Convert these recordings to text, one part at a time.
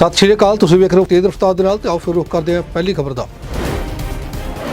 ਸਤਿ ਸ਼੍ਰੀ ਅਕਾਲ, ਤੁਸੀਂ ਵੇਖ ਰਹੇ ਹੋ ਤੇਜ਼ ਰਫ਼ਤਾਰ ਦੇ ਨਾਲ ਤੇ ਆਓ ਫਿਰ ਰੁਕ ਕਰਦੇ ਹਾਂ ਪਹਿਲੀ ਖਬਰ ਦਾ।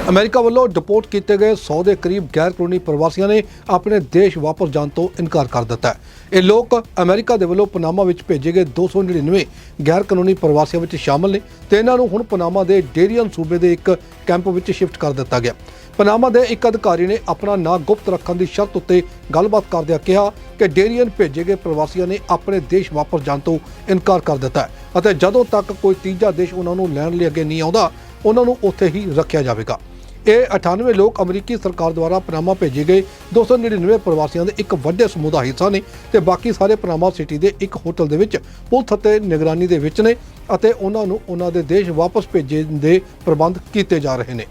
ਅਮਰੀਕਾ ਵੱਲੋਂ ਡਿਪੋਰਟ ਕੀਤੇ ਗਏ 100 ਦੇ ਕਰੀਬ ਗੈਰ ਕਾਨੂੰਨੀ ਪ੍ਰਵਾਸੀਆਂ ਨੇ ਆਪਣੇ ਦੇਸ਼ ਵਾਪਸ ਜਾਣ ਤੋਂ ਇਨਕਾਰ ਕਰ ਦਿੱਤਾ ਹੈ। ਇਹ ਲੋਕ ਅਮਰੀਕਾ ਦੇ ਵੱਲੋਂ ਪਨਾਮਾ ਵਿੱਚ ਭੇਜੇ ਗਏ 299 ਗੈਰ ਕਾਨੂੰਨੀ ਪ੍ਰਵਾਸੀਆਂ ਵਿੱਚ ਸ਼ਾਮਲ ਨੇ ਤੇ ਇਹਨਾਂ ਨੂੰ ਹੁਣ ਪਨਾਮਾ ਦੇ ਡੇਰੀਅਨ ਸੂਬੇ ਦੇ ਇੱਕ ਕੈਂਪ ਵਿੱਚ ਸ਼ਿਫਟ ਕਰ ਦਿੱਤਾ ਗਿਆ। ਪਨਾਮਾ ਦੇ ਇੱਕ ਅਧਿਕਾਰੀ ਨੇ ਆਪਣਾ ਨਾਂ ਗੁਪਤ ਰੱਖਣ ਦੀ ਸ਼ਰਤ ਉੱਤੇ ਗੱਲਬਾਤ ਕਰਦਿਆਂ ਕਿਹਾ ਕਿ ਡੇਰੀਅਨ ਭੇਜੇ ਗਏ ਪ੍ਰਵਾਸੀਆਂ ਨੇ ਆਪਣੇ ਦੇਸ਼ ਵਾਪਸ ਜਾਣ ਤੋਂ ਇਨਕਾਰ ਕਰ ਦਿੱਤਾ ਹੈ ਅਤੇ ਜਦੋਂ ਤੱਕ ਕੋਈ ਤੀਜਾ ਦੇਸ਼ ਉਹਨਾਂ ਨੂੰ ਲੈਣ ਲਈ ਅੱਗੇ ਨਹੀਂ ਆਉਂਦਾ, ਉਹਨਾਂ ਨੂੰ ਉੱਥੇ ਹੀ ਰੱਖਿਆ ਜਾਵੇਗਾ। ਇਹ 98 ਲੋਕ ਅਮਰੀਕੀ ਸਰਕਾਰ ਦੁਆਰਾ ਪਨਾਮਾ ਭੇਜੇ ਗਏ 299 ਪ੍ਰਵਾਸੀਆਂ ਦੇ ਇੱਕ ਵੱਡੇ ਸਮੂਹ ਦਾ ਹਿੱਸਾ ਨੇ ਤੇ ਬਾਕੀ ਸਾਰੇ ਪਨਾਮਾ ਸਿਟੀ ਦੇ ਇੱਕ ਹੋਟਲ ਦੇ ਵਿੱਚ, ਪੁਲਿਸ ਅਤੇ ਨਿਗਰਾਨੀ ਦੇ ਵਿੱਚ ਨੇ ਅਤੇ ਉਹਨਾਂ ਨੂੰ ਉਹਨਾਂ ਦੇ ਦੇਸ਼ ਵਾਪਸ ਭੇਜਣ ਦੇ ਪ੍ਰਬੰਧ ਕੀਤੇ ਜਾ ਰਹੇ ਨੇ।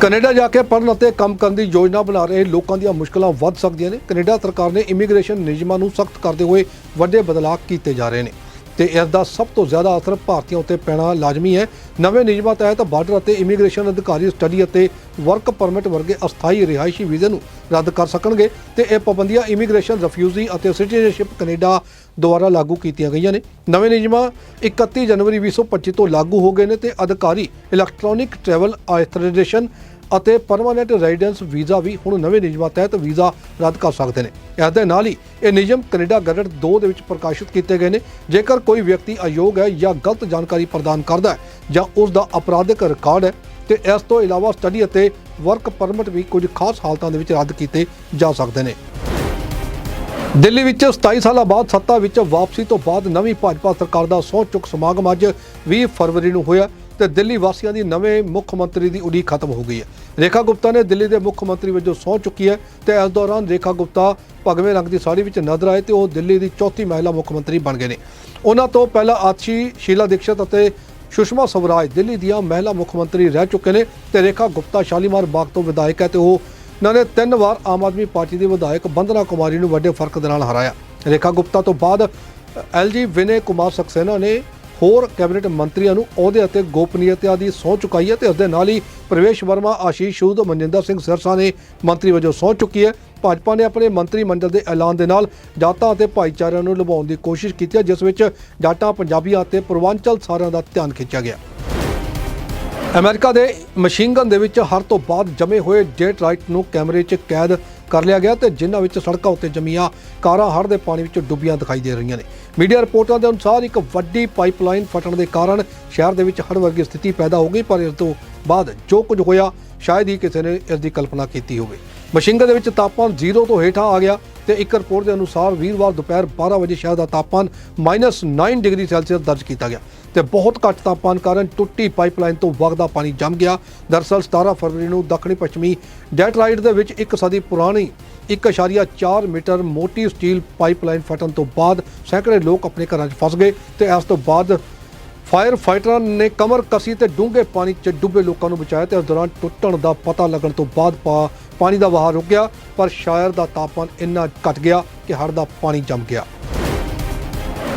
ਕੈਨੇਡਾ ਜਾ ਕੇ ਪੜ੍ਹਨ ਅਤੇ ਕੰਮ ਕਰਨ ਦੀ ਯੋਜਨਾ ਬਣਾ ਰਹੇ ਲੋਕਾਂ ਦੀਆਂ ਮੁਸ਼ਕਲਾਂ ਵੱਧ ਸਕਦੀਆਂ ਨੇ। ਕੈਨੇਡਾ ਸਰਕਾਰ ਨੇ ਇਮੀਗ੍ਰੇਸ਼ਨ ਨਿਯਮਾਂ ਨੂੰ ਸਖਤ ਕਰਦੇ ਹੋਏ ਵੱਡੇ ਬਦਲਾਅ ਕੀਤੇ ਜਾ ਰਹੇ ਨੇ ਤੇ ਇਸ ਦਾ ਸਭ ਤੋਂ ਜ਼ਿਆਦਾ ਅਸਰ ਭਾਰਤੀਆਂ ਉੱਤੇ ਪੈਣਾ ਲਾਜ਼ਮੀ ਹੈ। ਨਵੇਂ ਨਿਯਮਾਂ ਤਹਿਤ ਬਾਰਡਰ ਅਤੇ ਇਮੀਗ੍ਰੇਸ਼ਨ ਅਧਿਕਾਰੀ ਸਟੱਡੀ ਅਤੇ ਵਰਕ ਪਰਮਿਟ ਵਰਗੇ ਅਸਥਾਈ ਰਿਹਾਇਸ਼ੀ ਵੀਜ਼ੇ ਨੂੰ ਰੱਦ ਕਰ ਸਕਣਗੇ ਤੇ ਇਹ ਪਾਬੰਦੀਆਂ ਇਮੀਗ੍ਰੇਸ਼ਨ, ਰਿਫਿਊਜੀ ਅਤੇ ਸਿਟੀਜ਼ਨਸ਼ਿਪ ਕੈਨੇਡਾ ਦੁਆਰਾ ਲਾਗੂ ਕੀਤੀਆਂ ਗਈਆਂ ਨੇ। ਨਵੇਂ ਨਿਯਮਾਂ 31 ਜਨਵਰੀ 2025 ਤੋਂ ਲਾਗੂ ਹੋ ਗਏ ਨੇ ਤੇ ਅਧਿਕਾਰੀ ਇਲੈਕਟ੍ਰੋਨਿਕ ਟਰੈਵਲ ਆਥੋਰਾਈਜੇਸ਼ਨ ਅਤੇ ਪਰਮਾਨੈਂਟ ਰੈਜ਼ੀਡੈਂਸ ਵੀਜ਼ਾ ਵੀ ਹੁਣ ਨਵੇਂ ਨਿਯਮਾਂ ਤਹਿਤ ਵੀਜ਼ਾ ਰੱਦ ਕਰ ਸਕਦੇ ਨੇ। ਇਸ ਦੇ ਨਾਲ ਹੀ ਇਹ ਨਿਯਮ ਕੈਨੇਡਾ ਗਜ਼ਟ 2 ਦੇ ਵਿੱਚ ਪ੍ਰਕਾਸ਼ਿਤ ਕੀਤੇ ਗਏ ਨੇ। ਜੇਕਰ ਕੋਈ ਵਿਅਕਤੀ ਅਯੋਗ ਹੈ ਜਾਂ ਗਲਤ ਜਾਣਕਾਰੀ ਪ੍ਰਦਾਨ ਕਰਦਾ ਹੈ ਜਾਂ ਉਸ ਦਾ ਅਪਰਾਧਿਕ ਰਿਕਾਰਡ ਹੈ, ਤੇ ਇਸ ਤੋਂ ਇਲਾਵਾ ਸਟੱਡੀ ਅਤੇ ਵਰਕ ਪਰਮਿਟ ਵੀ ਕੁਝ ਖਾਸ ਹਾਲਤਾਂ ਦੇ ਵਿੱਚ ਰੱਦ ਕੀਤੇ ਜਾ ਸਕਦੇ ਨੇ। ਦਿੱਲੀ ਵਿੱਚ 27 ਸਾਲਾਂ ਬਾਅਦ ਸੱਤਾ ਵਿੱਚ ਵਾਪਸੀ ਤੋਂ ਬਾਅਦ ਨਵੀਂ ਭਾਜਪਾ ਸਰਕਾਰ ਦਾ ਸਹੁੰ ਚੁੱਕ ਸਮਾਗਮ ਅੱਜ 20 ਫਰਵਰੀ ਨੂੰ ਹੋਇਆ ਤੇ ਦਿੱਲੀ ਵਾਸੀਆਂ ਦੀ ਨਵੇਂ ਮੁੱਖ ਮੰਤਰੀ ਦੀ ਉਡੀਕ ਖਤਮ ਹੋ ਗਈ ਹੈ। ਰੇਖਾ ਗੁਪਤਾ ਨੇ ਦਿੱਲੀ ਦੇ ਮੁੱਖ ਮੰਤਰੀ ਵਜੋਂ ਸਹੁੰ ਚੁੱਕੀ ਹੈ ਤੇ ਇਸ ਦੌਰਾਨ ਰੇਖਾ ਗੁਪਤਾ ਭਗਵੇਂ ਰੰਗ ਦੀ ਸਾੜੀ ਵਿੱਚ ਨਜ਼ਰ ਆਏ ਤੇ ਉਹ ਦਿੱਲੀ ਦੀ ਚੌਥੀ ਮਹਿਲਾ ਮੁੱਖ ਮੰਤਰੀ ਬਣ ਗਏ ਨੇ। ਉਹਨਾਂ ਤੋਂ ਪਹਿਲਾਂ ਆਤਸ਼ੀ ਸ਼ੀਲਾ ਦੀਕਸ਼ਤ ਅਤੇ ਸੁਸ਼ਮਾ ਸਵਰਾਜ ਦਿੱਲੀ ਦੀਆਂ ਮਹਿਲਾ ਮੁੱਖ ਮੰਤਰੀ ਰਹਿ ਚੁੱਕੇ ਨੇ ਤੇ ਰੇਖਾ ਗੁਪਤਾ ਸ਼ਾਲੀਮਾਰ ਬਾਗ ਤੋਂ ਵਿਧਾਇਕ ਹੈ ਤੇ ਉਹ ਇਹਨਾਂ ਨੇ ਤਿੰਨ ਵਾਰ ਆਮ ਆਦਮੀ ਪਾਰਟੀ ਦੇ ਵਿਧਾਇਕ ਬੰਦਨਾ ਕੁਮਾਰੀ ਨੂੰ ਵੱਡੇ ਫ਼ਰਕ ਦੇ ਨਾਲ ਹਰਾਇਆ। ਰੇਖਾ ਗੁਪਤਾ ਤੋਂ ਬਾਅਦ ਐਲਜੀ ਵਿਨੇ ਕੁਮਾਰ ਸਕਸੈਨਾ ਨੇ ਹੋਰ ਕੈਬਨਿਟ ਮੰਤਰੀਆਂ ਨੂੰ ਅਹੁਦੇ ਅਤੇ ਗੋਪਨੀਯਤਾ ਦੀ ਸਹੁੰ ਚੁਕਾਈ ਹੈ ਤੇ ਉਸ ਦੇ ਨਾਲ ਹੀ ਪ੍ਰਵੇਸ਼ ਵਰਮਾ, ਆਸ਼ੀਸ਼ ਸ਼ੂਦ, ਮਨਜਿੰਦਰ ਸਿੰਘ ਸਿਰਸਾ ਨੇ ਮੰਤਰੀ ਵਜੋਂ ਸਹੁੰ ਚੁੱਕੀ ਹੈ। ਭਾਜਪਾ ਨੇ ਆਪਣੇ ਮੰਤਰੀ ਮੰਡਲ ਦੇ ਐਲਾਨ ਦੇ ਨਾਲ ਜਾਤਾਂ ਅਤੇ ਭਾਈਚਾਰਿਆਂ ਨੂੰ ਲੁਭਾਉਣ ਦੀ ਕੋਸ਼ਿਸ਼ ਕੀਤੀ ਹੈ, ਜਿਸ ਵਿੱਚ ਜਾਟਾਂ ਪੰਜਾਬੀਆਂ ਅਤੇ ਪੂਰਵਾਂਚਲ ਸਾਰਿਆਂ ਦਾ ਧਿਆਨ ਖਿੱਚਿਆ ਗਿਆ। ਅਮਰੀਕਾ ਦੇ ਮਸ਼ੀਨਗਨ ਦੇ ਵਿੱਚ ਹਰ ਤੋਂ ਬਾਅਦ ਜਮੇ ਹੋਏ ਡੇਟ ਰਾਈਟ ਨੂੰ ਕੈਮਰੇ 'ਚ ਕੈਦ ਕਰ ਲਿਆ ਗਿਆ ਤੇ ਜਿਨ੍ਹਾਂ ਵਿੱਚ ਸੜਕਾਂ ਉੱਤੇ ਜਮੀਆਂ ਕਾਰਾਂ ਹੜ੍ਹ ਦੇ ਪਾਣੀ ਵਿੱਚ ਡੁੱਬੀਆਂ ਦਿਖਾਈ ਦੇ ਰਹੀਆਂ ਨੇ। ਮੀਡੀਆ ਰਿਪੋਰਟਾਂ ਦੇ ਅਨੁਸਾਰ ਇੱਕ ਵੱਡੀ ਪਾਈਪਲਾਈਨ ਫਟਣ ਦੇ ਕਾਰਨ ਸ਼ਹਿਰ ਦੇ ਵਿੱਚ ਹੜ੍ਹ ਵਰਗੀ ਸਥਿਤੀ ਪੈਦਾ ਹੋ ਗਈ, ਪਰ ਇਸ ਤੋਂ ਬਾਅਦ ਜੋ ਕੁਝ ਹੋਇਆ, ਸ਼ਾਇਦ ਹੀ ਕਿਸੇ ਨੇ ਇਸ ਦੀ ਕਲਪਨਾ ਕੀਤੀ ਹੋਵੇ। ਮਸ਼ੀਨਗਨ ਦੇ ਵਿੱਚ ਤਾਪਮਾਨ 0 ਤੋਂ ਹੇਠਾਂ ਆ ਗਿਆ ਤੇ ਇੱਕ ਰਿਪੋਰਟ ਦੇ ਅਨੁਸਾਰ ਵੀਰਵਾਰ ਦੁਪਹਿਰ 12 ਵਜੇ ਸ਼ਹਿਰ ਦਾ ਤਾਪਮਾਨ -9 ਡਿਗਰੀ ਸੈਲਸੀਅਸ ਦਰਜ ਕੀਤਾ ਗਿਆ। ਤੇ ਬਹੁਤ ਘੱਟ ਤਾਪਮਾਨ ਕਾਰਨ ਟੁੱਟੀ ਪਾਈਪਲਾਈਨ ਤੋਂ ਵਗਦਾ ਪਾਣੀ ਜੰਮ ਗਿਆ। ਦਰਅਸਲ 17 ਫਰਵਰੀ ਨੂੰ ਦੱਖਣੀ ਪੱਛਮੀ ਡੈਟਰਾਈਟ ਦੇ ਵਿੱਚ ਇੱਕ ਸਦੀ ਪੁਰਾਣੀ 1.4 ਮੀਟਰ ਮੋਟੀ ਸਟੀਲ ਪਾਈਪਲਾਈਨ ਫਟਣ ਤੋਂ ਬਾਅਦ ਸੈਂਕੜੇ ਲੋਕ ਆਪਣੇ ਘਰਾਂ 'ਚ ਫਸ ਗਏ ਤੇ ਇਸ ਤੋਂ ਬਾਅਦ ਫਾਇਰ ਫਾਈਟਰਾਂ ਨੇ ਕਮਰ ਕਸੀ ਤੇ ਡੂੰਘੇ ਪਾਣੀ 'ਚ ਡੁੱਬੇ ਲੋਕਾਂ ਨੂੰ ਬਚਾਇਆ ਤੇ ਉਸ ਦੌਰਾਨ ਟੁੱਟਣ ਦਾ ਪਤਾ ਲੱਗਣ ਤੋਂ ਬਾਅਦ ਪਾ- ਪਾਣੀ ਦਾ ਵਹਾਅ ਰੁਕ ਗਿਆ, ਪਰ ਸ਼ਾਇਰ ਦਾ ਤਾਪਮਾਨ ਇੰਨਾ ਘਟ ਗਿਆ ਕਿ ਹੜ ਦਾ ਪਾਣੀ ਜੰਮ ਗਿਆ।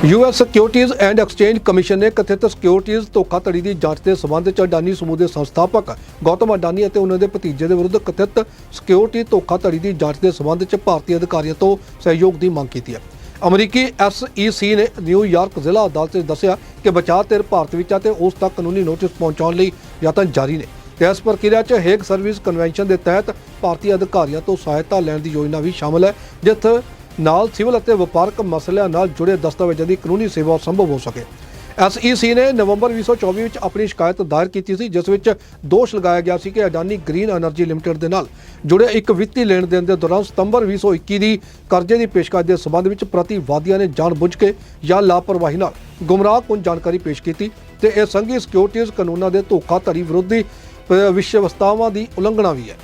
US securities and exchange commission ਨੇ ਕਥਿਤ ਸਿਕਿਉਰਿਟੀਜ਼ ਧੋਖਾਧੜੀ ਦੀ ਜਾਂਚ ਦੇ ਸਬੰਧ ਚ ਅਡਾਨੀ ਸਮੂਹ ਦੇ ਸੰਸਥਾਪਕ ਗੌਤਮ ਅਡਾਨੀ ਅਤੇ ਉਹਨਾਂ ਦੇ ਭਤੀਜੇ ਦੇ ਵਿਰੁੱਧ ਕਥਿਤ ਸਿਕਿਉਰਿਟੀ ਧੋਖਾਧੜੀ ਦੀ ਜਾਂਚ ਦੇ ਸਬੰਧ ਚ ਭਾਰਤੀ ਅਧਿਕਾਰੀਆਂ ਤੋਂ ਸਹਿਯੋਗ ਦੀ ਮੰਗ ਕੀਤੀ ਹੈ। ਅਮਰੀਕੀ ਐਸਈਸੀ ਨੇ ਨਿਊਯਾਰਕ ਜ਼ਿਲ੍ਹਾ ਅਦਾਲਤ ਵਿੱਚ ਦੱਸਿਆ ਕਿ ਬਚਾਅ ਧਿਰ ਭਾਰਤ ਵਿੱਚ ਆ ਤੇ ਉਸ ਤੱਕ ਕਾਨੂੰਨੀ ਨੋਟਿਸ ਪਹੁੰਚਾਉਣ ਲਈ ਯਤਨ ਜਾਰੀ ਨੇ। ਤੇ ਇਸ ਪ੍ਰਕਿਰਿਆ 'ਚ ਹੇਗ ਸਰਵਿਸ ਕਨਵੈਨਸ਼ਨ ਦੇ ਤਹਿਤ ਭਾਰਤੀ ਅਧਿਕਾਰੀਆਂ ਤੋਂ ਸਹਾਇਤਾ ਲੈਣ ਦੀ ਯੋਜਨਾ ਵੀ ਸ਼ਾਮਲ ਹੈ, ਜਿੱਥੇ ਨਾਲ ਸਿਵਲ ਅਤੇ ਵਪਾਰਕ ਮਸਲਿਆਂ ਨਾਲ ਜੁੜੇ ਦਸਤਾਵੇਜ਼ਾਂ ਦੀ ਕਾਨੂੰਨੀ ਸੇਵਾ ਸੰਭਵ ਹੋ ਸਕੇ। ਐਸਈਸੀ ਨੇ ਨਵੰਬਰ 2024 ਵਿੱਚ ਆਪਣੀ ਸ਼ਿਕਾਇਤ ਦਾਇਰ ਕੀਤੀ ਸੀ, ਜਿਸ ਵਿੱਚ ਦੋਸ਼ ਲਗਾਇਆ ਗਿਆ ਸੀ ਕਿ ਅਡਾਨੀ ਗ੍ਰੀਨ એનર્ਜੀ ਲਿਮਟਿਡ ਦੇ ਨਾਲ ਜੁੜੇ ਇੱਕ ਵਿੱਤੀ ਲੈਣ ਦੇਣ ਦੇ ਦੌਰਾਨ ਸਤੰਬਰ 2021 ਦੀ ਕਰਜ਼ੇ ਦੀ ਪੇਸ਼ਕਸ਼ ਦੇ ਸਬੰਧ ਵਿੱਚ ਪ੍ਰਤੀਵਾਦੀਆਂ ਨੇ ਜਾਣ ਬੁੱਝ ਕੇ ਜਾਂ ਲਾਪਰਵਾਹੀ ਨਾਲ ਗੁੰਮਰਾਹਕੁੰਨ ਜਾਣਕਾਰੀ ਪੇਸ਼ ਕੀਤੀ ਤੇ ਇਹ ਸੰਘੀ ਸਿਕਿਉਰਿਟੀਜ਼ ਕਾਨੂੰਨਾਂ ਦੇ ਧੋਖਾਧੜੀ ਵਿਰੋਧੀ ਵਿਸ਼ਵਸਤਾਵਾਂ ਦੀ ਉਲੰਘਣਾ ਵੀ ਹੈ।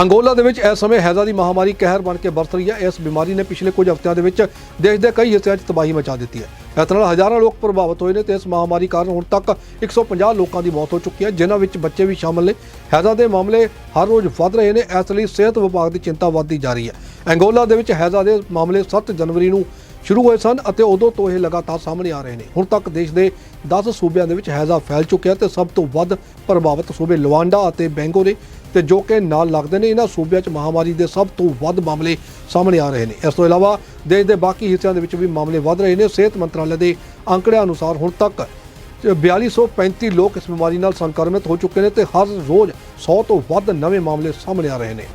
ਅੰਗੋਲਾ ਦੇ ਵਿੱਚ ਇਸ ਸਮੇਂ ਹੈਜ਼ਾ ਦੀ ਮਹਾਮਾਰੀ ਕਹਿਰ ਬਣ ਕੇ ਵਰਤ ਰਹੀ ਹੈ। ਇਸ ਬਿਮਾਰੀ ਨੇ ਪਿਛਲੇ ਕੁਝ ਹਫ਼ਤਿਆਂ ਦੇ ਵਿੱਚ ਦੇਸ਼ ਦੇ ਕਈ ਹਿੱਸਿਆਂ 'ਚ ਤਬਾਹੀ ਮਚਾ ਦਿੱਤੀ ਹੈ। ਇਸ ਨਾਲ ਹਜ਼ਾਰਾਂ ਲੋਕ ਪ੍ਰਭਾਵਿਤ ਹੋਏ ਨੇ ਤੇ ਇਸ ਮਹਾਮਾਰੀ ਕਾਰਨ ਹੁਣ ਤੱਕ 150 ਲੋਕਾਂ ਦੀ ਮੌਤ ਹੋ ਚੁੱਕੀ ਹੈ, ਜਿਨ੍ਹਾਂ ਵਿੱਚ ਬੱਚੇ ਵੀ ਸ਼ਾਮਲ ਨੇ। ਹੈਜ਼ਾ ਦੇ ਮਾਮਲੇ ਹਰ ਰੋਜ਼ ਵੱਧ ਰਹੇ ਨੇ, ਇਸ ਲਈ ਸਿਹਤ ਵਿਭਾਗ ਦੀ ਚਿੰਤਾ ਵੱਧਦੀ ਜਾ ਰਹੀ ਹੈ। ਅੰਗੋਲਾ ਦੇ ਵਿੱਚ ਹੈਜ਼ਾ ਦੇ ਮਾਮਲੇ 7 ਜਨਵਰੀ ਨੂੰ ਸ਼ੁਰੂ ਹੋਏ ਸਨ ਅਤੇ ਉਦੋਂ ਤੋਂ ਇਹ ਲਗਾਤਾਰ ਸਾਹਮਣੇ ਆ ਰਹੇ ਨੇ। ਹੁਣ ਤੱਕ ਦੇਸ਼ ਦੇ 10 ਸੂਬਿਆਂ ਦੇ ਵਿੱਚ ਹੈਜ਼ਾ ਫੈਲ ਚੁੱਕਿਆ ਤੇ ਸਭ ਤੋਂ ਵੱਧ ਪ੍ਰਭਾਵਿਤ ਸੂਬੇ ਲਵਾਂਡਾ ਅਤੇ ਬੈਂਗੋ ਨੇ ਤੇ ਜੋ ਕਿ ਨਾਲ ਲੱਗਦੇ ਨੇ, ਇਹਨਾਂ ਸੂਬਿਆਂ 'ਚ ਮਹਾਮਾਰੀ ਦੇ ਸਭ ਤੋਂ ਵੱਧ ਮਾਮਲੇ ਸਾਹਮਣੇ ਆ ਰਹੇ ਨੇ। ਇਸ ਤੋਂ ਇਲਾਵਾ ਦੇਸ਼ ਦੇ ਬਾਕੀ ਹਿੱਸਿਆਂ ਦੇ ਵਿੱਚ ਵੀ ਮਾਮਲੇ ਵੱਧ ਰਹੇ ਨੇ। ਸਿਹਤ ਮੰਤਰਾਲੇ ਦੇ ਅੰਕੜਿਆਂ ਅਨੁਸਾਰ ਹੁਣ ਤੱਕ 4235 ਲੋਕ ਇਸ ਬਿਮਾਰੀ ਨਾਲ ਸੰਕਰਮਿਤ ਹੋ ਚੁੱਕੇ ਨੇ ਤੇ ਹਰ ਰੋਜ਼ 100 ਤੋਂ ਵੱਧ ਨਵੇਂ ਮਾਮਲੇ ਸਾਹਮਣੇ ਆ ਰਹੇ ਨੇ।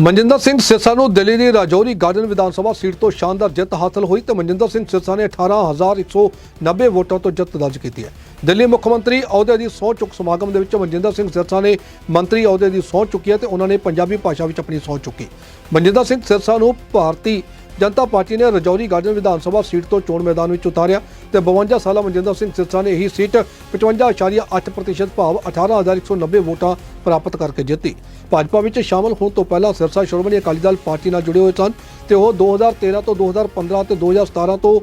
ਮਨਜਿੰਦਰ ਸਿੰਘ ਸਿਰਸਾ ਨੂੰ ਦਿੱਲੀ ਦੀ ਰਾਜੌਰੀ ਗਾਰਡਨ ਵਿਧਾਨ ਸਭਾ ਸੀਟ ਤੋਂ ਸ਼ਾਨਦਾਰ ਜਿੱਤ ਹਾਸਲ ਹੋਈ ਤੇ ਮਨਜਿੰਦਰ ਸਿੰਘ ਸਿਰਸਾ ਨੇ 18190 ਵੋਟਾਂ ਤੋਂ ਜਿੱਤ ਦਰਜ ਕੀਤੀ ਹੈ। ਦਿੱਲੀ ਮੁੱਖ ਮੰਤਰੀ ਅਹੁਦੇ ਦੀ ਸਹੁੰ ਚੁੱਕ ਸਮਾਗਮ ਦੇ ਵਿੱਚ ਮਨਜਿੰਦਰ ਸਿੰਘ ਸਿਰਸਾ ਨੇ ਮੰਤਰੀ ਅਹੁਦੇ ਦੀ ਸਹੁੰ ਚੁੱਕੀ ਹੈ ਤੇ ਉਹਨਾਂ ਨੇ ਪੰਜਾਬੀ ਭਾਸ਼ਾ ਵਿੱਚ ਆਪਣੀ ਸਹੁੰ ਚੁੱਕੀ। ਮਨਜਿੰਦਰ ਸਿੰਘ ਸਿਰਸਾ ਨੂੰ ਭਾਰਤੀ ਜਨਤਾ ਪਾਰਟੀ ਨੇ ਰਜੌਰੀ ਗਾਰਡਨ ਵਿਧਾਨ ਸਭਾ ਸੀਟ ਤੋਂ ਚੋਣ ਮੈਦਾਨ ਵਿੱਚ ਉਤਾਰਿਆ ਤੇ 52 ਸਾਲਾ ਮਨਜਿੰਦਰ ਸਿੰਘ ਸਿਰਸਾ ਨੇ ਇਹੀ ਸੀਟ 55.8% ਭਾਵ 18190 ਵੋਟਾਂ ਪ੍ਰਾਪਤ ਕਰਕੇ ਜਿੱਤੀ। ਭਾਜਪਾ ਵਿੱਚ ਸ਼ਾਮਲ ਹੋਣ ਤੋਂ ਪਹਿਲਾਂ ਸਿਰਸਾ ਸ਼੍ਰੋਮਣੀ ਅਕਾਲੀ ਦਲ ਪਾਰਟੀ ਨਾਲ ਜੁੜੇ ਹੋਏ ਸਨ ਤੇ ਉਹ 2013 ਤੋਂ 2015 ਤੇ 2017 ਤੋਂ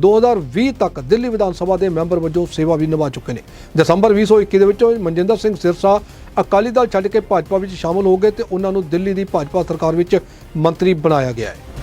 2020 ਤੱਕ ਦਿੱਲੀ ਵਿਧਾਨ ਸਭਾ ਦੇ ਮੈਂਬਰ ਵਜੋਂ ਸੇਵਾ ਵੀ ਨਿਭਾ ਚੁੱਕੇ ਨੇ। ਦਸੰਬਰ 2021 ਦੇ ਵਿੱਚ ਮਨਜਿੰਦਰ ਸਿੰਘ ਸਿਰਸਾ ਅਕਾਲੀ ਦਲ ਛੱਡ ਕੇ ਭਾਜਪਾ ਵਿੱਚ ਸ਼ਾਮਲ ਹੋ ਗਏ ਤੇ ਉਹਨਾਂ ਨੂੰ ਦਿੱਲੀ ਦੀ ਭਾਜਪਾ ਸਰਕਾਰ ਵਿੱਚ ਮੰਤਰੀ ਬਣਾਇਆ ਗਿਆ ਹੈ।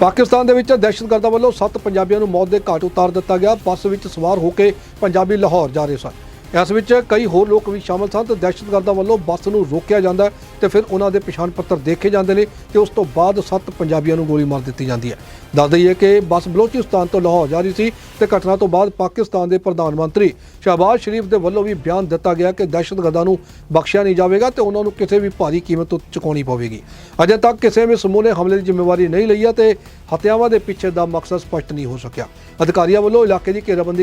ਪਾਕਿਸਤਾਨ ਦੇ ਵਿੱਚ ਦਹਿਸ਼ਤਗਰਦਾਂ ਵੱਲੋਂ 7 ਪੰਜਾਬੀਆਂ ਨੂੰ ਮੌਤ ਦੇ ਘਾਟ ਉਤਾਰ ਦਿੱਤਾ ਗਿਆ। ਬੱਸ ਵਿੱਚ ਸਵਾਰ ਹੋ ਕੇ ਪੰਜਾਬੀ ਲਾਹੌਰ ਜਾ ਰਹੇ ਸਨ। ਇਸ ਵਿੱਚ ਕਈ ਹੋਰ ਲੋਕ ਵੀ ਸ਼ਾਮਲ ਸਨ ਤੇ ਦਹਿਸ਼ਤਗਰਦਾਂ ਵੱਲੋਂ ਬੱਸ ਨੂੰ ਰੋਕਿਆ ਜਾਂਦਾ ਹੈ ਤੇ ਫਿਰ ਉਹਨਾਂ ਦੇ ਪਛਾਣ ਪੱਤਰ ਦੇਖੇ ਜਾਂਦੇ ਨੇ ਤੇ ਉਸ ਤੋਂ ਬਾਅਦ ਸੱਤ ਪੰਜਾਬੀਆਂ ਨੂੰ ਗੋਲੀ ਮਾਰ ਦਿੱਤੀ ਜਾਂਦੀ ਹੈ। ਦੱਸ ਦਈਏ ਕਿ ਬੱਸ ਬਲੋਚਿਸਤਾਨ ਤੋਂ ਲਾਹੌਰ ਜਾ ਰਹੀ ਸੀ ਤੇ ਘਟਨਾ ਤੋਂ ਬਾਅਦ ਪਾਕਿਸਤਾਨ ਦੇ ਪ੍ਰਧਾਨ ਮੰਤਰੀ ਸ਼ਹਬਾਜ਼ ਸ਼ਰੀਫ ਦੇ ਵੱਲੋਂ ਵੀ ਬਿਆਨ ਦਿੱਤਾ ਗਿਆ ਕਿ ਦਹਿਸ਼ਤਗਰਦਾਂ ਨੂੰ ਬਖਸ਼ਿਆ ਨਹੀਂ ਜਾਵੇਗਾ ਤੇ ਉਹਨਾਂ ਨੂੰ ਕਿਸੇ ਵੀ ਭਾਰੀ ਕੀਮਤ ਚੁਕਾਉਣੀ ਪਵੇਗੀ। ਅਜੇ ਤੱਕ ਕਿਸੇ ਵੀ ਸਮੂਹ ਨੇ ਹਮਲੇ ਦੀ ਜ਼ਿੰਮੇਵਾਰੀ ਨਹੀਂ ਲਈ ਹੈ ਤੇ ਹੱਤਿਆਵਾਂ ਦੇ ਪਿੱਛੇ ਦਾ ਮਕਸਦ ਸਪਸ਼ਟ ਨਹੀਂ ਹੋ ਸਕਿਆ। ਅਧਿਕਾਰੀਆਂ ਵੱਲੋਂ ਇਲਾਕੇ ਦੀ ਘੇਰਾਬੰਦੀ